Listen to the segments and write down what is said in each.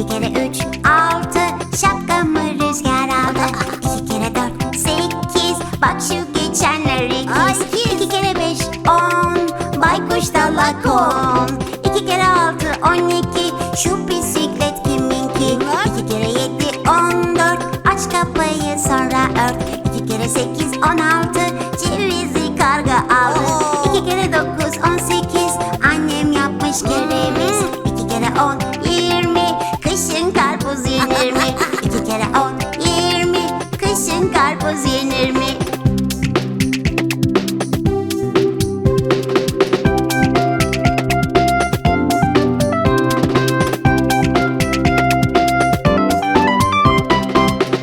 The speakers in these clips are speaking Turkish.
İki kere üç altı. Şapkamı rüzgar aldı. İki kere dört sekiz. Bak şu geçenleri ikiz. İki kere beş on. Baykuş dala kon. İki kere altı on iki. Şu bisiklet kiminki? İki kere yedi on dört. Aç kapıyı sonra ört. İki kere sekiz on altı. Cevizi karga aldı. İki kere dokuz on sekiz Kiraz yenir mi?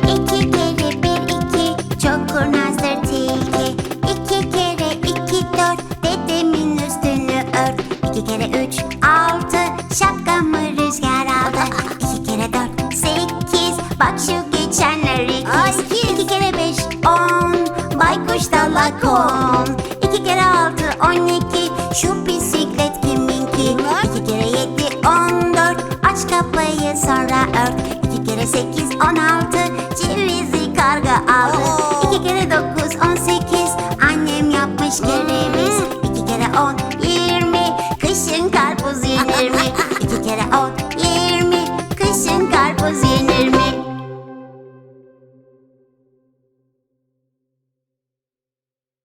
İki kere bir iki çok kurnazdır tilki. İki kere iki dört dedemin üstünü ört. İki kere üç altı şapkamı rüzgar aldı. İki kere dört sekiz bak şu Falcon İki kere altı on iki. Şu bisiklet kiminki? İki kere yedi on dört. Aç kapıyı sonra ört. İki kere sekiz on altı. Cevizi karga aldı. İki kere dokuz on sekiz. Annem yapmış kereviz İki kere on yirmi. Kışın karpuz yenir mi? İki kere on yirmi. Kışın karpuz yenir